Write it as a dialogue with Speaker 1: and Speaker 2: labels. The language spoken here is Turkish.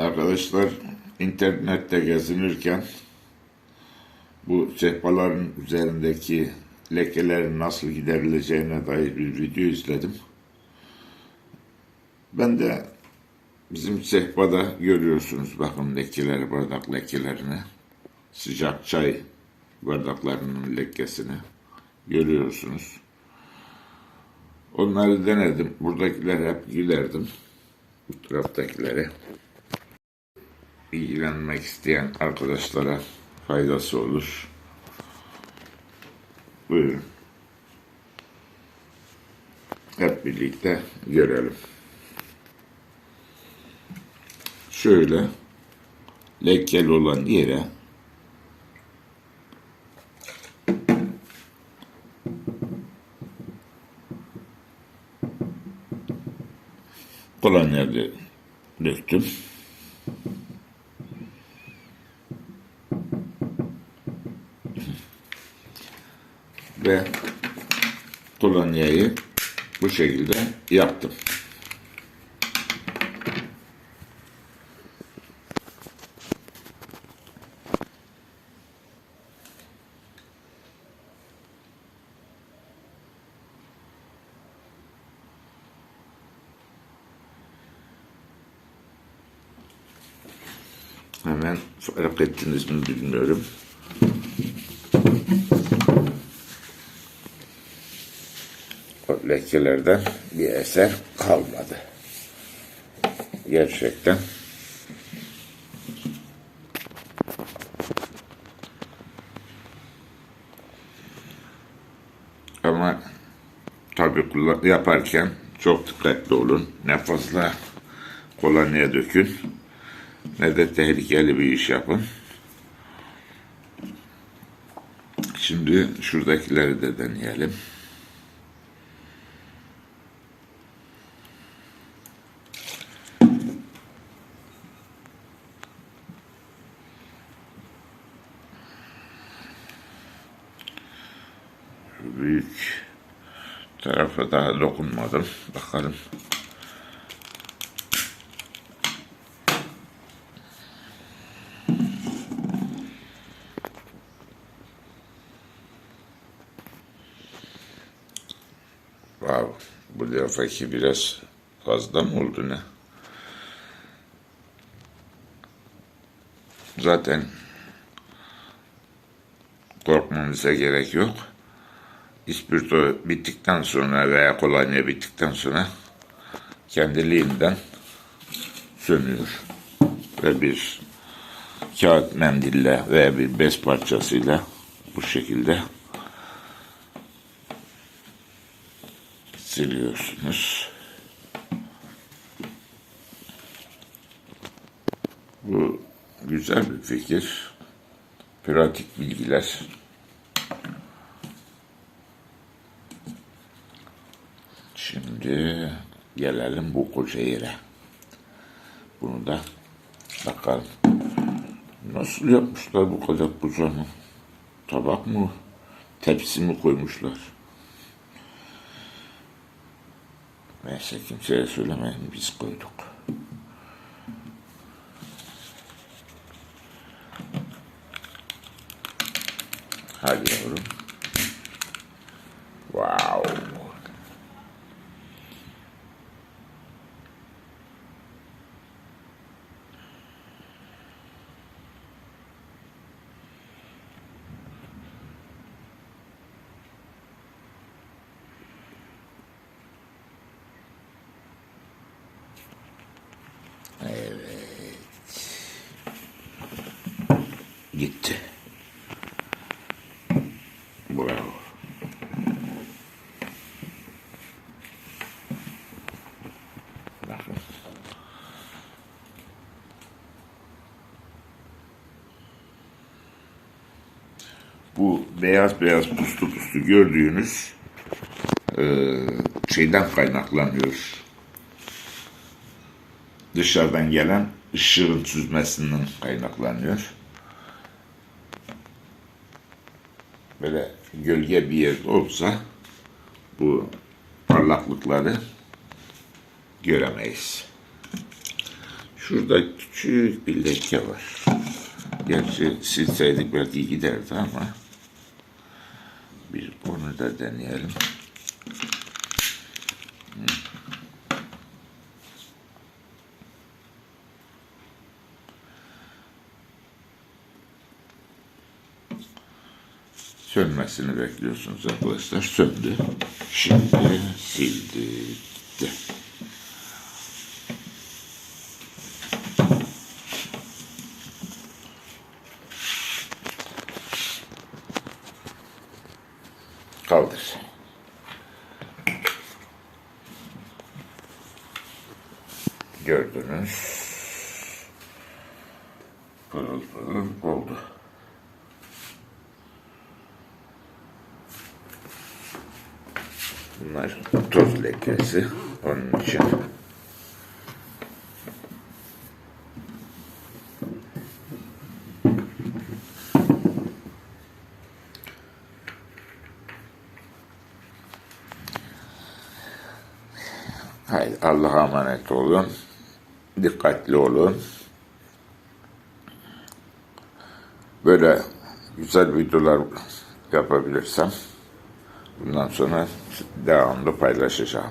Speaker 1: Arkadaşlar internette gezinirken bu sehpaların üzerindeki lekelerin nasıl giderileceğine dair bir video izledim. Ben de bizim sehpada görüyorsunuz bakın lekeleri, bardak lekelerini. Sıcak çay bardaklarının lekesini görüyorsunuz. Onları denedim. Buradakiler hep giderdim. Bu taraftakilere ilgilenmek isteyen arkadaşlara faydası olur. Buyurun. Hep birlikte görelim. Şöyle lekeli olan yere kolonya dö- döktüm. Ve kolonyayı bu şekilde yaptım. Hemen fark ettiniz mi bilmiyorum. Lekelerden bir eser kalmadı. Gerçekten. Ama tabii kullan- yaparken çok dikkatli olun. Ne fazla kolonya dökün ne de tehlikeli bir iş yapın. Şimdi şuradakileri de deneyelim. Büyük tarafa daha dokunmadım. Bakalım. Wow. Bu lafaki biraz fazla mı oldu ne? Zaten korkmamıza gerek yok ispirto bittikten sonra veya kolonya bittikten sonra kendiliğinden sönüyor. Ve bir kağıt mendille veya bir bez parçasıyla bu şekilde siliyorsunuz. Bu güzel bir fikir. Pratik bilgiler. Şimdi gelelim bu koca yere. Bunu da bakalım. Nasıl yapmışlar bu kadar kocaman? Tabak mı? Tepsi mi koymuşlar? Neyse kimseye söylemeyin biz koyduk. Hadi yavrum. Wow. Gitti. Bravo. Bu beyaz beyaz puslu puslu gördüğünüz eee, şeyden kaynaklanıyor. Dışarıdan gelen ışığın süzmesinden kaynaklanıyor. Böyle gölge bir yerde olsa bu parlaklıkları göremeyiz. Şurada küçük bir leke var. Gerçi silseydik belki giderdi ama bir onu da deneyelim. Sönmesini bekliyorsunuz arkadaşlar. Söndü. Şimdi sildi. Gitti. Kaldır. Gördünüz. Pırıl pırıl oldu. Bunlar toz lekesi. Onun için Hayır, Allah'a emanet olun. Dikkatli olun. Böyle güzel videolar yapabilirsem bundan sonra devamlı paylaşacağım.